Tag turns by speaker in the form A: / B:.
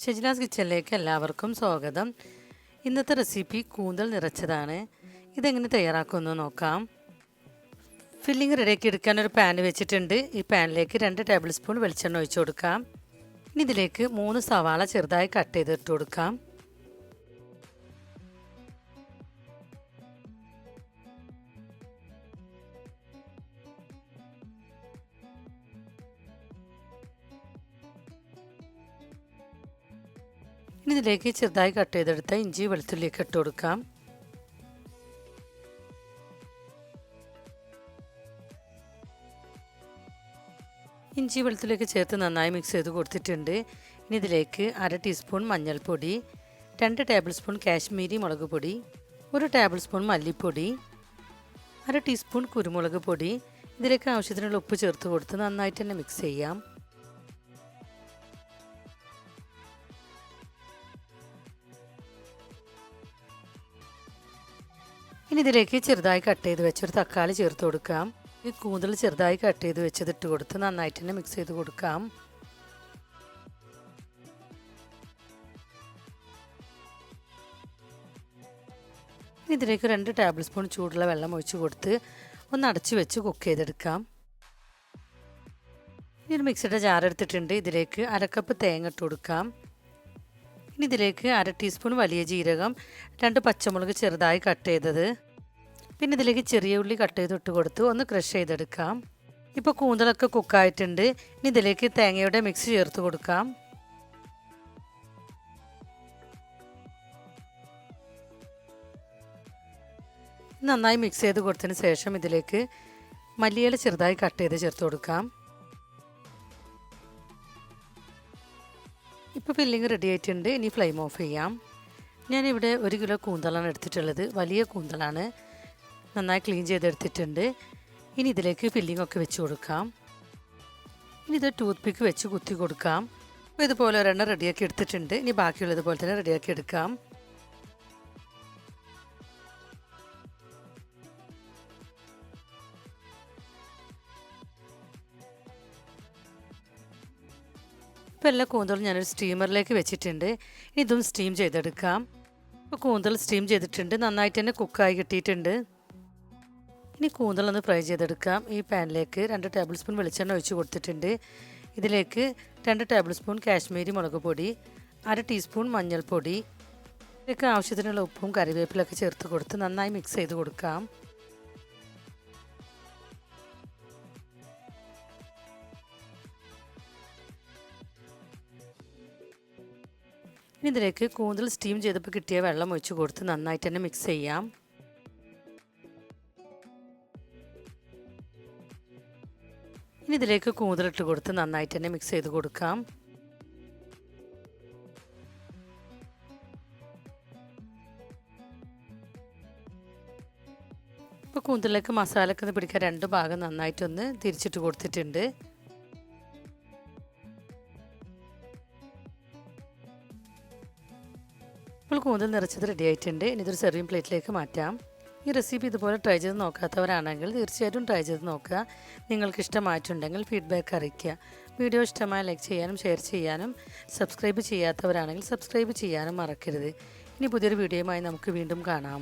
A: ഷെജിലാസ് കിച്ചണിലേക്ക് എല്ലാവർക്കും സ്വാഗതം. ഇന്നത്തെ റെസിപ്പി കൂന്തൽ നിറച്ചതാണ്. ഇതെങ്ങനെ തയ്യാറാക്കുമെന്ന് നോക്കാം. ഫില്ലിംഗ് റെഡിയാക്കി എടുക്കാൻ ഒരു പാൻ വെച്ചിട്ടുണ്ട്. ഈ പാനിലേക്ക് രണ്ട് ടേബിൾ സ്പൂൺ വെളിച്ചെണ്ണ ഒഴിച്ചു കൊടുക്കാം. ഇനി ഇതിലേക്ക് മൂന്ന് സവാള ചെറുതായി കട്ട് ചെയ്തിട്ട് കൊടുക്കാം. ഇനി ഇതിലേക്ക് ചെറുതായി കട്ട് ചെയ്തെടുത്ത ഇഞ്ചി വെളുത്തുള്ളിയൊക്കെ ഇട്ട് കൊടുക്കാം. ഇഞ്ചി വെളുത്തുള്ളിയൊക്കെ ചേർത്ത് നന്നായി മിക്സ് ചെയ്ത് കൊടുത്തിട്ടുണ്ട്. ഇനി ഇതിലേക്ക് അര ടീസ്പൂൺ മഞ്ഞൾപ്പൊടി രണ്ട് ടേബിൾ സ്പൂൺ കാശ്മീരി മുളക് പൊടി ഒരു ടേബിൾ സ്പൂൺ മല്ലിപ്പൊടി അര ടീസ്പൂൺ കുരുമുളക് പൊടി. ഇതിലേക്ക് ആവശ്യത്തിനുള്ള ഉപ്പ് ചേർത്ത് കൊടുത്ത് നന്നായിട്ട് തന്നെ മിക്സ് ചെയ്യാം. ഇനി ഇതിലേക്ക് ചെറുതായി കട്ട് ചെയ്ത് വെച്ചൊരു തക്കാളി ചേർത്ത് കൊടുക്കാം. ഈ കൂന്തൽ ചെറുതായി കട്ട് ചെയ്ത് വെച്ചത് ഇട്ട് കൊടുത്ത് നന്നായിട്ട് തന്നെ മിക്സ് ചെയ്ത് കൊടുക്കാം. ഇനി ഇതിലേക്ക് രണ്ട് ടേബിൾ സ്പൂൺ ചൂടുള്ള വെള്ളം ഒഴിച്ച് കൊടുത്ത് ഒന്ന് അടച്ചു വെച്ച് കുക്ക് ചെയ്തെടുക്കാം. ഇനി ഒരു മിക്സിയുടെ ജാർ എടുത്തിട്ടുണ്ട്. ഇതിലേക്ക് അരക്കപ്പ് തേങ്ങ ഇട്ട് കൊടുക്കാം. ഇനി ഇതിലേക്ക് അര ടീസ്പൂൺ വലിയ ജീരകം രണ്ട് പച്ചമുളക് ചെറുതായി കട്ട് ചെയ്തത്. പിന്നെ ഇതിലേക്ക് ചെറിയ ഉള്ളി കട്ട് ചെയ്ത് ഇട്ട് കൊടുത്ത് ഒന്ന് ക്രഷ് ചെയ്തെടുക്കാം. ഇപ്പോൾ കൂന്തലൊക്കെ കുക്കായിട്ടുണ്ട്. ഇനി ഇതിലേക്ക് തേങ്ങയുടെ മിക്സ് ചേർത്ത് കൊടുക്കാം. നന്നായി മിക്സ് ചെയ്ത് കൊടുത്തതിന് ശേഷം ഇതിലേക്ക് മല്ലിയില ചെറുതായി കട്ട് ചെയ്ത് ചേർത്ത് കൊടുക്കാം. ഇപ്പോൾ ഫില്ലിങ് റെഡി ആയിട്ടുണ്ട്. ഇനി ഫ്ലെയിം ഓഫ് ചെയ്യാം. ഞാനിവിടെ ഒരു കിലോ കൂന്തളാണ് എടുത്തിട്ടുള്ളത്. വലിയ കൂന്തളാണ്. നന്നായി ക്ലീൻ ചെയ്തെടുത്തിട്ടുണ്ട്. ഇനി ഇതിലേക്ക് ഫില്ലിംഗ് ഒക്കെ വെച്ച് കൊടുക്കാം. ഇനി ഇത് ടൂത്ത് പിക്ക് വെച്ച് കുത്തി കൊടുക്കാം. ഇതുപോലെ ഒരെണ്ണം റെഡിയാക്കി എടുത്തിട്ടുണ്ട്. ഇനി ബാക്കിയുള്ളത് പോലെ തന്നെ റെഡിയാക്കി എടുക്കാം. ഇപ്പോൾ എല്ലാ കൂന്തളും ഞാനൊരു സ്റ്റീമറിലേക്ക് വെച്ചിട്ടുണ്ട്. ഇനി ഇതും സ്റ്റീം ചെയ്തെടുക്കാം. ഇപ്പോൾ കൂന്തൽ സ്റ്റീം ചെയ്തിട്ടുണ്ട്. നന്നായിട്ട് തന്നെ കുക്കായി കിട്ടിയിട്ടുണ്ട്. ഇനി കൂന്തളൊന്ന് ഫ്രൈ ചെയ്തെടുക്കാം. ഈ പാനിലേക്ക് രണ്ട് ടേബിൾ സ്പൂൺ വെളിച്ചെണ്ണ ഒഴിച്ച് കൊടുത്തിട്ടുണ്ട്. ഇതിലേക്ക് രണ്ട് ടേബിൾ സ്പൂൺ കാശ്മീരി മുളക് പൊടി അര ടീസ്പൂൺ മഞ്ഞൾപ്പൊടി ഇതിലേക്ക് ആവശ്യത്തിനുള്ള ഉപ്പും കറിവേപ്പിലൊക്കെ ചേർത്ത് കൊടുത്ത് നന്നായി മിക്സ് ചെയ്ത് കൊടുക്കാം. ഇനി ഇതിലേക്ക് കൂന്തൽ സ്റ്റീം ചെയ്തപ്പോൾ കിട്ടിയ വെള്ളം ഒഴിച്ച് കൊടുത്ത് നന്നായിട്ട് തന്നെ മിക്സ് ചെയ്യാം. ഇനി ഇതിലേക്ക് കൂന്തൽ ഇട്ട് കൊടുത്ത് നന്നായിട്ട് തന്നെ മിക്സ് ചെയ്ത് കൊടുക്കാം. ഇപ്പോൾ കൂന്തലിലേക്ക് മസാലയൊക്കെ പിടിക്കാൻ രണ്ട് ഭാഗം നന്നായിട്ടൊന്ന് തിരിച്ചിട്ട് കൊടുത്തിട്ടുണ്ട്. ഇപ്പോൾ കൂന്തൽ നിറച്ചത് റെഡി ആയിട്ടുണ്ട്. ഇനി ഇതൊരു സെർവിങ് പ്ലേറ്റിലേക്ക് മാറ്റാം. ഈ റെസിപ്പി ഇതുപോലെ ട്രൈ ചെയ്ത് നോക്കാത്തവരാണെങ്കിൽ തീർച്ചയായിട്ടും ട്രൈ ചെയ്ത് നോക്കുക. നിങ്ങൾക്ക് ഇഷ്ടമായിട്ടുണ്ടെങ്കിൽ ഫീഡ്ബാക്ക് അറിയിക്കുക. വീഡിയോ ഇഷ്ടമായ ലൈക്ക് ചെയ്യാനും ഷെയർ ചെയ്യാനും സബ്സ്ക്രൈബ് ചെയ്യാത്തവരാണെങ്കിൽ സബ്സ്ക്രൈബ് ചെയ്യാനും മറക്കരുത്. ഇനി പുതിയൊരു വീഡിയോയുമായി നമുക്ക് വീണ്ടും കാണാം.